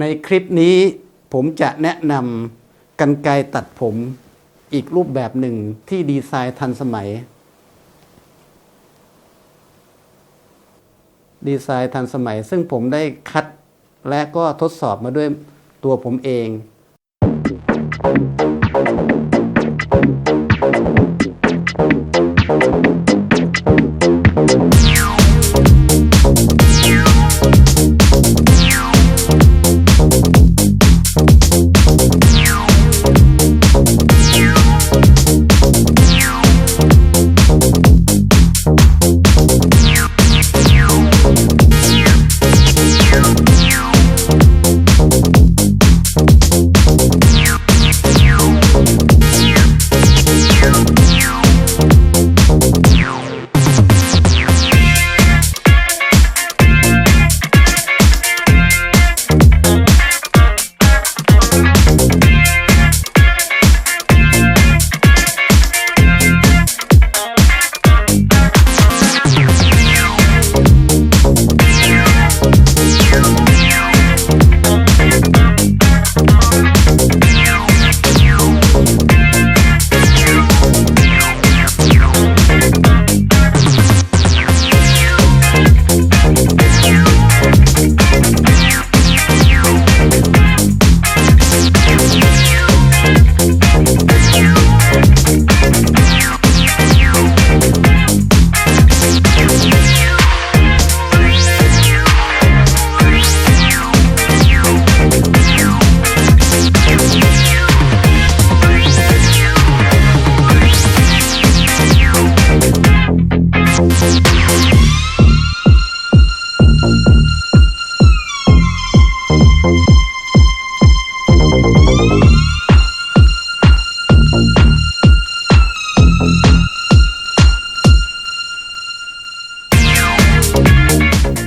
ในคลิปนี้ผมจะแนะนำกันไกตัดผมอีกรูปแบบหนึ่งที่ดีไซน์ทันสมัย ดีไซน์ทันสมัย ซึ่งผมได้คัดและก็ทดสอบมาด้วยตัวผมเอง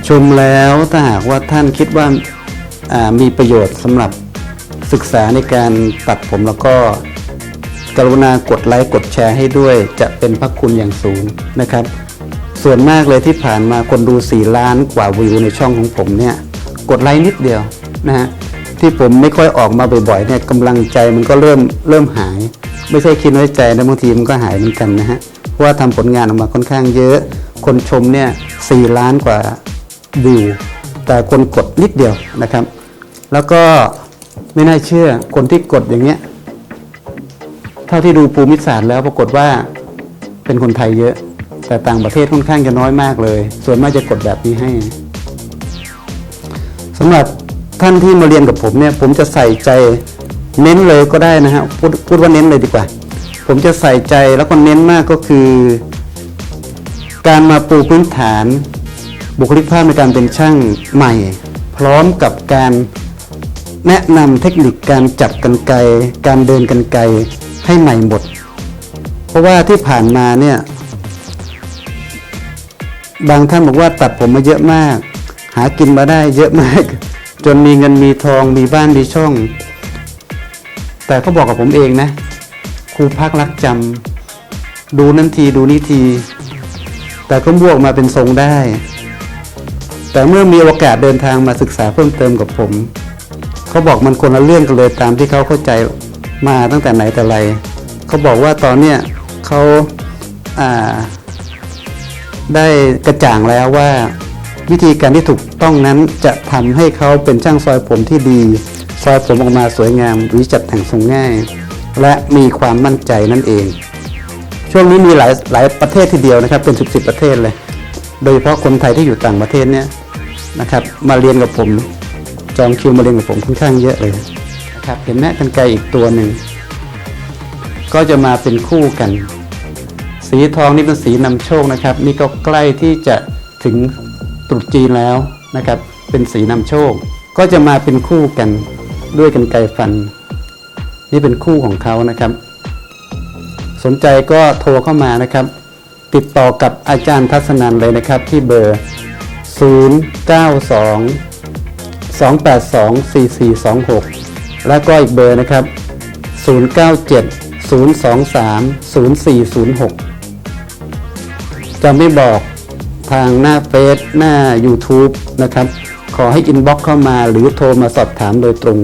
ชมแล้วถ้าหากว่าท่านคิดว่าามีประโยชน์สำหรับศึกษาในการตัดผมแล้วก็กรุณากดไลค์กดแชร์ให้ด้วย จะเป็นพระคุณอย่างสูงนะครับ ส่วนมากเลยที่ผ่านมาคนดู 4 ล้านกว่าวิวในช่องของผมเนี่ย กดไลค์นิดเดียวนะฮะที่ผมไม่ค่อยออกมาบ่อยๆเนี่ยกำลังใจมันก็เริ่มเริ่มหาย ไม่ใช่คิดน้ใจนะบางทีมันก็หายเหมือนกันนะฮะเพราะว่าทำผลงานออกมาค่อนข้างเยอะ คนชมเนี่ย4ล้านกว่า วิวแต่คนกดนิดเดียวนะครับ แล้วก็ไม่น่าเชื่อคนที่กดอย่างเงี้ยเท่าที่ดูภูมิศาสตร์แล้วปรากฏว่าเป็นคนไทยเยอะ แต่ต่างประเทศค่อนข้างจะน้อยมากเลย ส่วนมากจะกดแบบนี้ให้สำหรับท่านที่มาเรียนกับผมเนี่ย ผมจะใส่ใจเน้นเลยก็ได้นะฮะพูดพูดว่าเน้นเลยดีกว่า ผมจะใส่ใจแล้วก็เน้นมากก็คือ การมาปูพื้นฐาน บุคลิกภาพในการเป็นช่างใหม่ พร้อมกับการแนะนำเทคนิคการจับกันไกการเดินกันไกให้ใหม่หมด เพราะว่าที่ผ่านมาเนี่ย บางท่านบอกว่าตัดผมมาเยอะมาก หากินมาได้เยอะมาก จนมีเงินมีทองมีบ้านมีช่อง แต่เขาบอกกับผมเองนะครูพักรักจำดูนั้นทีดูนี้ที แต่ก็บวกมาเป็นทรงได้ แต่เมื่อมีโอกาสเดินทางมาศึกษาเพิ่มเติมกับผม เขาบอกมันคนละเรื่องกันเลยตามที่เขาเข้าใจมาตั้งแต่ไหนแต่ไร เขาบอกว่าตอนเนี้ยเขาาได้กระจ่างแล้วว่า วิธีการที่ถูกต้องนั้นจะทำให้เขาเป็นช่างซอยผมที่ดี ซอยผมออกมาสวยงามหรือจัดแต่งทรงง่าย และมีความมั่นใจนั่นเอง ช่วงนี้มีหลายหลายประเทศทีเดียวนะครับเป็นสิบสิบประเทศเลย โดยเฉพาะคนไทยที่อยู่ต่างประเทศเนี่ยนะครับ มาเรียนกับผม จองคิวมาเรียนกับผมค่อนข้างเยอะเลยนะครับ เห็นไหมกันไกลอีกตัวหนึ่ง ก็จะมาเป็นคู่กัน สีทองนี่เป็นสีนำโชคนะครับ นี่ก็ใกล้ที่จะถึงตรุษจีนแล้วนะครับ เป็นสีนำโชค ก็จะมาเป็นคู่กันด้วยกันไกรฟัน นี่เป็นคู่ของเขานะครับ สนใจก็โทรเข้ามานะครับ ติดต่อกับอาจารย์ทัศนันเลยนะครับที่เบอร์ 092 282 4426 แล้วก็อีกเบอร์นะครับ 097 023 0406 จะไม่บอกทางหน้าเฟซหน้า YouTube นะครับ ขอให้อินบ็อกเข้ามาหรือโทรมาสอบถามโดยตรง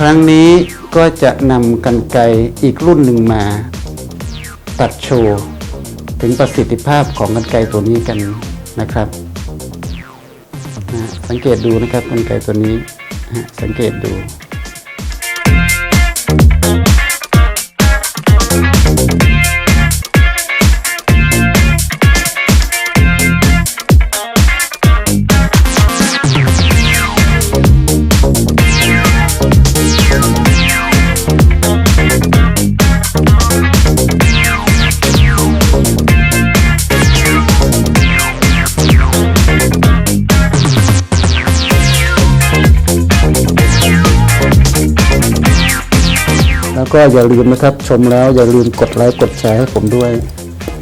ครั้งนี้ก็จะนำกันไกอีกรุ่นหนึ่งมา ตัดโชว์ถึงประสิทธิภาพของกันไกตัวนี้กันนะครับสังเกตดูนะครับกันไกตัวนี้สังเกตดู ก็อย่าลืมนะครับ ชมแล้วอย่าลืมกดไลค์กดแชร์ให้ผมด้วย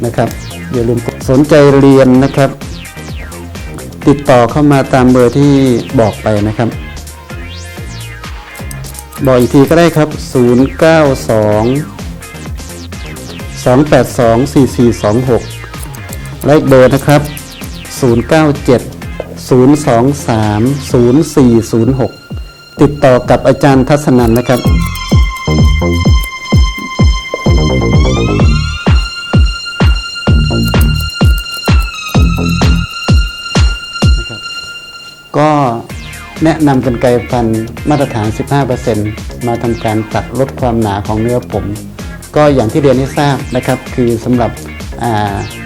นะครับ อย่าลืมกดสนใจเรียนนะครับ ติดต่อเข้ามาตามเบอร์ที่บอกไปนะครับ บอกอีกทีก็ได้ครับ 092 282 4426 และอีกเบอร์นะครับ 097 023 0406 ติดต่อกับอาจารย์ทัศนันนะครับ ก็แนะนำกันไกรฟันมาตรฐาน 15%มาทำการตัดลดความหนาของเนื้อผม ก็อย่างที่เรียนให้ทราบนะครับ คือสำหรับ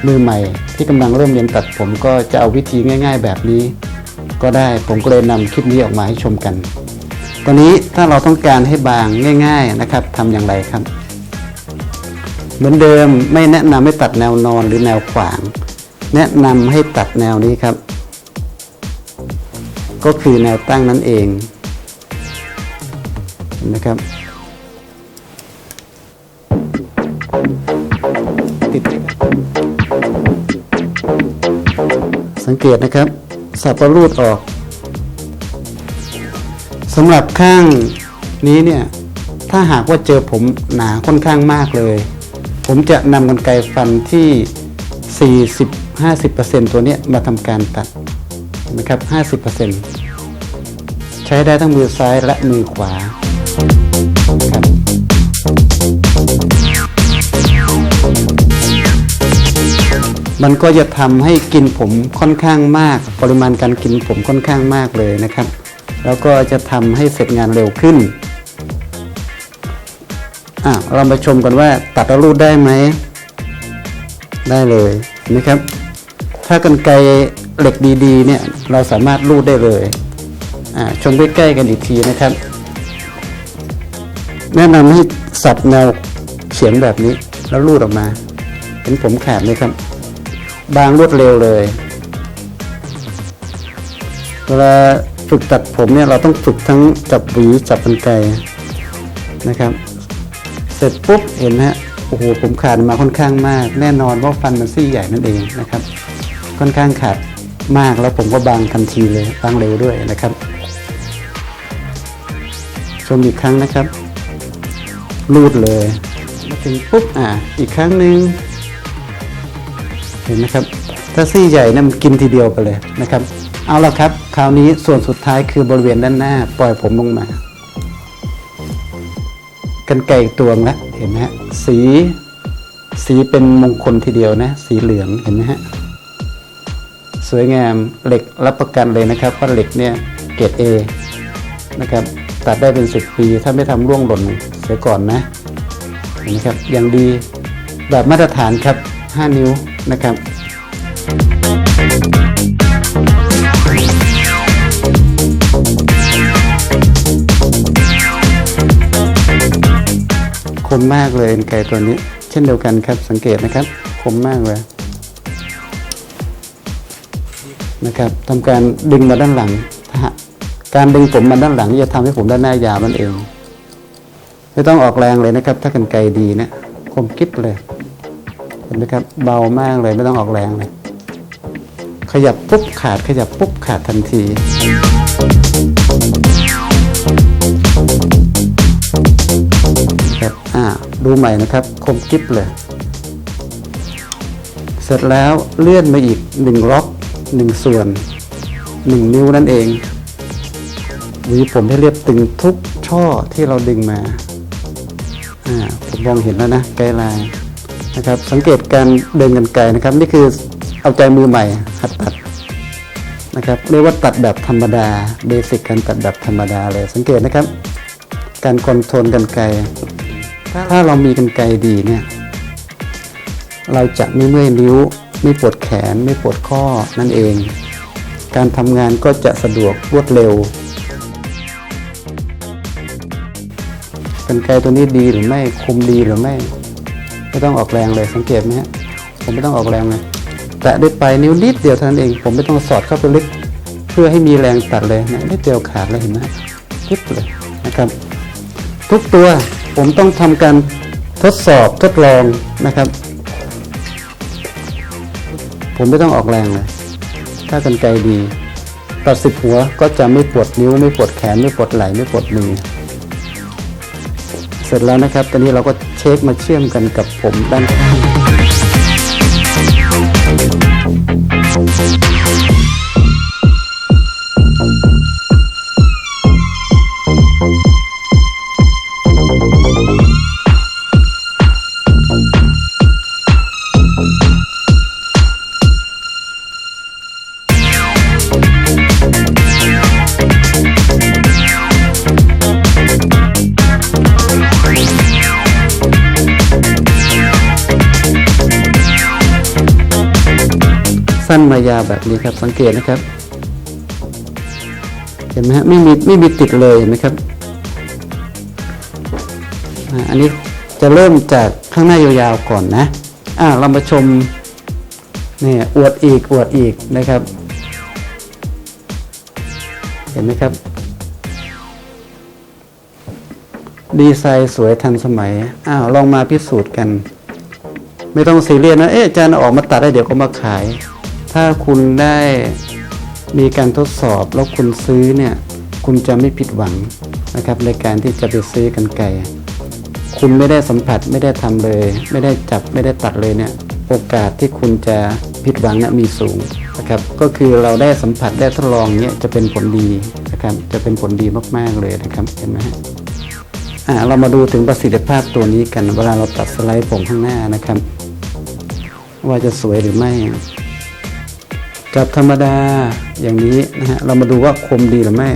มือใหม่ที่กำลังเริ่มเรียนตัดผมก็จะเอาวิธีง่าย ๆ แบบนี้ ก็ได้ผมก็เลยนำคลิปนี้ออกมาให้ชมกัน ตอนนี้ถ้าเราต้องการให้บางง่าย ๆนะครับทำอย่างไรครับ เหมือนเดิมไม่แนะนำให้ตัดแนวนอนหรือแนวขวาง แนะนำให้ตัดแนวนี้ครับ ก็คือแนวตั้งนั่นเองนไหมครับ ติด สังเกตนะครับ สับประรูดออกสำหรับข้างนี้เนี่ย ถ้าหากว่าเจอผมหนาค่อนข้างมากเลย ผมจะนำกรรไกรฟันที่ 40-50%ตัวนี้มาทำการตัด นะครับ 50%ใช้ได้ทั้งมือซ้ายและมือขวาครับมันก็จะทำให้กินผมค่อนข้างมาก ปริมาณการกินผมค่อนข้างมากเลยนะครับ แล้วก็จะทำให้เสร็จงานเร็วขึ้นอะเรามาชมกันว่าตัดแล้วรูดได้ไหม ได้เลยเห็นะครับ ถ้ากันไกร เหล็กดีๆเนี่ยเราสามารถรูดได้เลยอ่าชมใกล้ๆกันอีกทีนะครับ แนะนำให้สับแนวเฉียงแบบนี้แล้วรูดออกมา เห็นผมขาดไหมครับ บางรวดเร็วเลย เวลาฝึกตัดผมเนี่ยเราต้องฝึกทั้งจับหวีจับกันไกรนะครับ เสร็จปุ๊บเห็นไหมฮะโอ้โหผมขาดมาค่อนข้างมาก แน่นอนว่าฟันมันซี่ใหญ่นั่นเองนะครับ ค่อนข้างขาด มากแล้วผมก็บางทันทีเลยบางเร็วด้วยนะครับ ชมอีกครั้งนะครับ รูดเลยมาถึงปุ๊บอ่าอีกครั้งหนึ่งเห็นไหมครับ ถ้าซี่ใหญ่นะมันกินทีเดียวไปเลยนะครับ เอาละครับ คราวนี้ส่วนสุดท้ายคือบริเวณด้านหน้า ปล่อยผมลงมา กันไก่ตัวงแล้วเห็นไหมฮะสีสีเป็นมงคลทีเดียวนะ สีเหลืองเห็นไหมฮะ สวยงามเหล็กรับประกันเลยนะครับว่าเหล็กเนี่ยเกรด A นะครับตัดได้เป็นสิบปีถ้าไม่ทำร่วงหล่นเสียก่อนนะเห็นไหมครับอย่างดีแบบมาตรฐานครับ 5 นิ้วนะครับคมมากเลยไก่ตัวนี้ เช่นเดียวกันครับสังเกตนะครับคมมากเลย นะครับทำการดึงมาด้านหลัง การดึงผมมาด้านหลังจะทำให้ผมด้านหน้ายาวนั่นเอง ไม่ต้องออกแรงเลยนะครับ ถ้ากันไกลดีเนะคมกิ๊บเลยเห็นไหมครับเบามากเลยไม่ต้องออกแรงเลยขยับปุ๊บขาดขยับปุ๊บขาดทันทีครับอ่าดูใหม่นะครับ คมกิ๊บเลย เสร็จแล้วเลื่อนมาอีกหนึ่งล็อก หนึ่งส่วนหนึ่งนิ้วนั่นเองหวีผมให้เรียบตึงทุกช่อที่เราดึงมาอ่าผมมองเห็นแล้วนะไกด์ไลน์นะครับ สังเกตการเดินกันไกลนะครับ นี่คือเอาใจมือใหม่หัดตัดนะครับเรียกว่าตัดแบบธรรมดาเบสิกการตัดแบบธรรมดาเลยสังเกตนะครับ การคอนโทรลกันไกลถ้าเรามีกันไกลดีเนี่ย เราจะไม่เมื่อยนิ้ว ไม่ปวดแขนไม่ปวดข้อนั่นเอง การทำงานก็จะสะดวกรวดเร็วกันไกตัวนี้ดีหรือไม่คมดีหรือไม่ไม่ต้องออกแรงเลยสังเกตไหมฮะผมไม่ต้องออกแรงเลยแตะด้วยปลายนิ้วนิดเดียวเท่านั้นเอง ผมไม่ต้องสอดเข้าไปลึกเพื่อให้มีแรงตัดเลยนะนิดเดียวขาดเลยเห็นไหมคิดเลยนะครับ ทุกตัวผมต้องทำการทดสอบทดลองนะครับ ผมไม่ต้องออกแรงเลย ถ้ากันไกลดีตัดสิบหัวก็จะไม่ปวดนิ้วไม่ปวดแขนไม่ปวดไหล่ไม่ปวดมือ เสร็จแล้วนะครับ ตอนนี้เราก็เช็คมาเชื่อมกันกับผมด้านข้าง สั้นมายาวแบบนี้ครับ สังเกตนะครับ เห็นไหมฮะไม่มีไม่มีติดเลยเห็นไหมครับอันนี้จะเริ่มจากข้างหน้ายาวๆก่อนนะอ่าเรามาชมเนี่ยอวดอีกอวดอีกนะครับ เห็นไหมครับ ดีไซน์สวยทันสมัยอ้าวลองมาพิสูจน์กัน ไม่ต้องซีเรียสนะ เอ๊ะอาจารย์ออกมาตัดได้เดี๋ยวก็มาขาย ถ้าคุณได้มีการทดสอบแล้วคุณซื้อเนี่ย คุณจะไม่ผิดหวังนะครับในการที่จะไปซื้อกันไกลคุณไม่ได้สัมผัสไม่ได้ทำเลย ไม่ได้จับไม่ได้ตัดเลยเนี่ยโอกาสที่คุณจะผิดหวังเนี่ยมีสูงนะครับก็คือเราได้สัมผัสได้ทดลองเนี่ยจะเป็นผลดีนะครับจะเป็นผลดีมากๆเลยนะครับเห็นไหมฮะอ่าเรามาดูถึงประสิทธิภาพตัวนี้กันเวลาเราตัดสไลด์ผมข้างหน้านะครับ ว่าจะสวยหรือไม่ กับธรรมดาอย่างนี้นะฮะเรามาดูว่าคมดีหรือไม่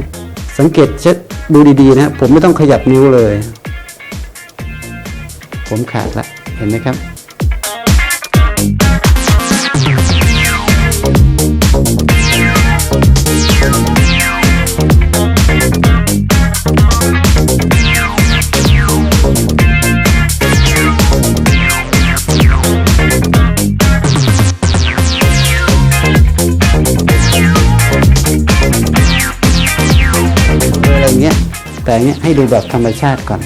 สังเกตเช็ดดูดีๆนะฮะผมไม่ต้องขยับนิ้วเลย ผมขาดละเห็นไหมครับ แต่เงี้ยให้ดูแบบธรรมชาติก่อน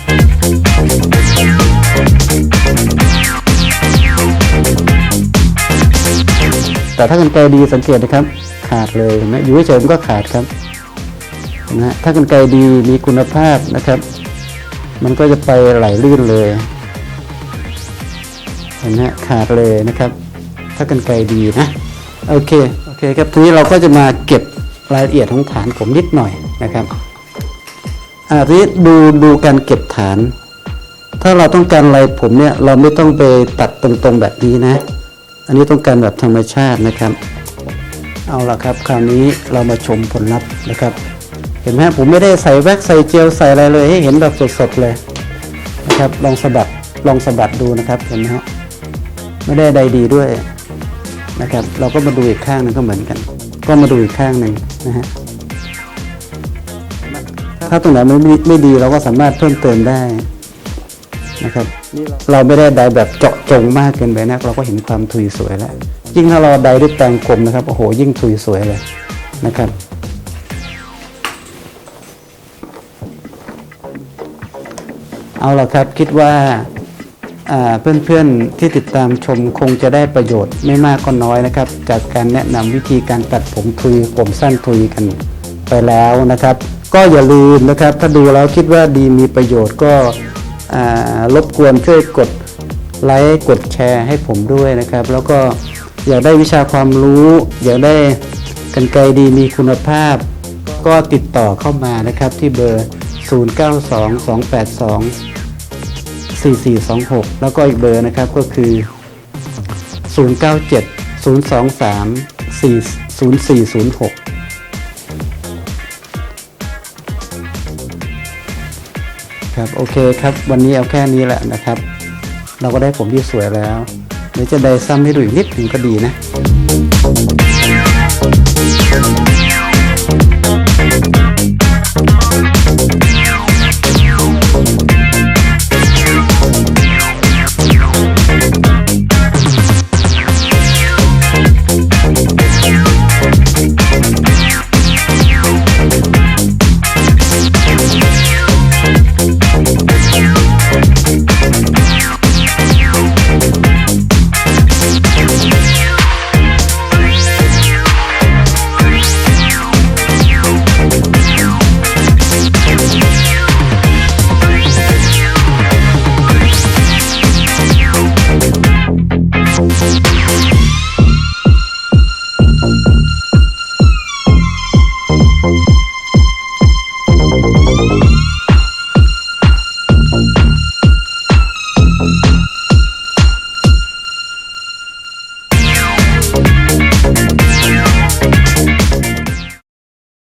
แต่ถ้ากันไกลดีสังเกตนะครับ ขาดเลยเห็นไหมอยู่เฉยๆมันก็ขาดครับนะฮะถ้ากันไกลดีมีคุณภาพนะครับ มันก็จะไปไหลลื่นเลยเห็นไหมขาดเลยนะครับ ถ้ากันไกลดีนะโอเคโอเคครับทีนี้เราก็จะมาเก็บรายละเอียดของฐานผมนิดหน่อยนะครับ อ่าทีนี้ดูดูการเก็บฐาน ถ้าเราต้องการอะไรผมเนี่ยเราไม่ต้องไปตัดตรงๆแบบนี้นะ อันนี้ต้องการแบบธรรมชาตินะครับ เอาละครับ คราวนี้เรามาชมผลลัพธ์นะครับ เห็นไหมผมไม่ได้ใส่แว็กใส่เจลใส่อะไรเลยให้เห็นแบบสดๆเลยนะครับ ลองสะบัดลองสะบัดดูนะครับเห็นไหมฮะไม่ได้ใดดีด้วยนะครับ เราก็มาดูอีกข้างหนึงก็เหมือนกัน ก็มาดูอีกข้างหนึ่งนะฮะ ถ้าตรงไหนไม่ไม่ดีเราก็สามารถเพิ่มเติมได้นะครับเราไม่ได้ไดแบบเจาะจงมากเกินไปนะเราก็เห็นความทุยสวยแล้ว ยิ่งถ้าเราไดด้วยแปรงกลมนะครับโอ้โหยิ่งทุยสวยเลยนะครับเอาเอาละครับคิดว่าอ่าเพื่อนๆที่ติดตามชมคงจะได้ประโยชน์ไม่มากก็น้อยนะครับ จากการแนะนำวิธีการตัดผมทุยผมสั้นทุยกันไปแล้วนะครับ ก็อย่าลืมนะครับ ถ้าดูแล้วคิดว่าดีมีประโยชน์ก็รบกวนช่วยกดไลค์กดแชร์ให้ผมด้วยนะครับ แล้วก็อยากได้วิชาความรู้ อยากได้กันไกลดีมีคุณภาพ ก็ติดต่อเข้ามานะครับที่เบอร์ 092282 4426 แล้วก็อีกเบอร์นะครับก็คือ 097 023 40406 ครับโอเคครับ วันนี้เอาแค่นี้แหละนะครับ เราก็ได้ผมที่สวยแล้วเดี๋ยวจะได้ซ้ำให้ดูอีกนิดหนึ่งก็ดีนะ